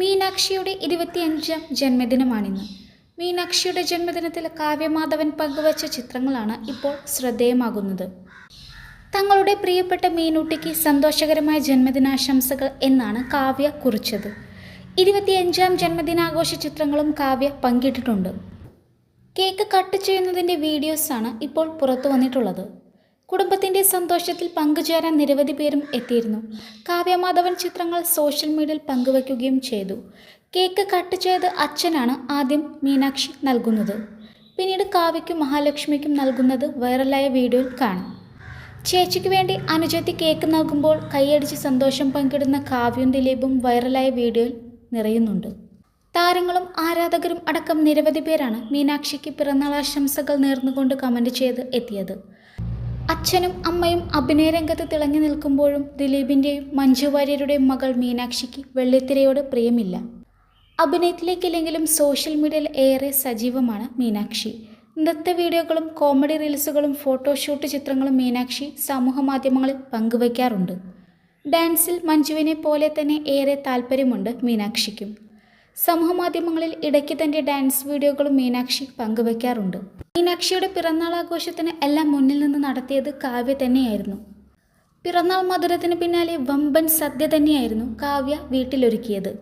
മീനാക്ഷിയുടെ ഇരുപത്തിയഞ്ചാം ജന്മദിനമാണിന്ന്. മീനാക്ഷിയുടെ ജന്മദിനത്തിൽ കാവ്യമാധവൻ പങ്കുവച്ച ചിത്രങ്ങളാണ് ഇപ്പോൾ ശ്രദ്ധേയമാകുന്നത്. തങ്ങളുടെ പ്രിയപ്പെട്ട മീനൂട്ടിക്ക് സന്തോഷകരമായ ജന്മദിനാശംസകൾ എന്നാണ് കാവ്യ കുറിച്ചത്. ഇരുപത്തിയഞ്ചാം ജന്മദിനാഘോഷ ചിത്രങ്ങളും കാവ്യ പങ്കിട്ടിട്ടുണ്ട്. കേക്ക് കട്ട് ചെയ്യുന്നതിന്റെ വീഡിയോസാണ് ഇപ്പോൾ പുറത്തു വന്നിട്ടുള്ളത്. കുടുംബത്തിന്റെ സന്തോഷത്തിൽ പങ്കുചേരാൻ നിരവധി പേരും എത്തിയിരുന്നു. കാവ്യമാധവൻ ചിത്രങ്ങൾ സോഷ്യൽ മീഡിയയിൽ പങ്കുവയ്ക്കുകയും ചെയ്തു. കേക്ക് കട്ട് ചെയ്ത് അച്ഛനാണ് ആദ്യം മീനാക്ഷി നൽകുന്നത്. പിന്നീട് കാവ്യയ്ക്കും മഹാലക്ഷ്മിക്കും നൽകുന്നത് വൈറലായ വീഡിയോയിൽ കാണാം. ചേച്ചിക്ക് വേണ്ടി അനുജത്തി കേക്ക് നൽകുമ്പോൾ കൈയടിച്ച് സന്തോഷം പങ്കിടുന്ന കാവ്യവും ദിലീപും വൈറലായ വീഡിയോയിൽ നിറയുന്നുണ്ട്. താരങ്ങളും ആരാധകരും അടക്കം നിരവധി പേരാണ് മീനാക്ഷിക്ക് പിറന്നാൾ ആശംസകൾ നേർന്നുകൊണ്ട് കമന്റ് ചെയ്ത് എത്തിയത്. അച്ഛനും അമ്മയും അഭിനയരംഗത്ത് തിളങ്ങി നിൽക്കുമ്പോഴും ദിലീപിന്റെയും മഞ്ജു വാര്യരുടെയും മകൾ മീനാക്ഷിക്ക് വെള്ളിത്തിരയോട് പ്രിയമില്ല. അഭിനയത്തിലേക്കില്ലെങ്കിലും സോഷ്യൽ മീഡിയയിൽ ഏറെ സജീവമാണ് മീനാക്ഷി. നൃത്ത വീഡിയോകളും കോമഡി റീൽസുകളും ഫോട്ടോഷൂട്ട് ചിത്രങ്ങളും മീനാക്ഷി സമൂഹ മാധ്യമങ്ങളിൽ പങ്കുവയ്ക്കാറുണ്ട്. ഡാൻസിൽ മഞ്ജുവിനെ പോലെ തന്നെ ഏറെ താല്പര്യമുണ്ട് മീനാക്ഷിക്കും. സമൂഹമാധ്യമങ്ങളിൽ ഇടയ്ക്ക് തന്റെ ഡാൻസ് വീഡിയോകളും മീനാക്ഷി പങ്കുവയ്ക്കാറുണ്ട് മീനാക്ഷിയുടെ പിറന്നാൾ ആഘോഷത്തിന് എല്ലാം മുന്നിൽ നിന്ന് നടത്തിയത് കാവ്യ തന്നെയായിരുന്നു. പിറന്നാൾ മധുരത്തിന് പിന്നാലെ വമ്പൻ സദ്യ തന്നെയായിരുന്നു കാവ്യ വീട്ടിലൊരുക്കിയത്.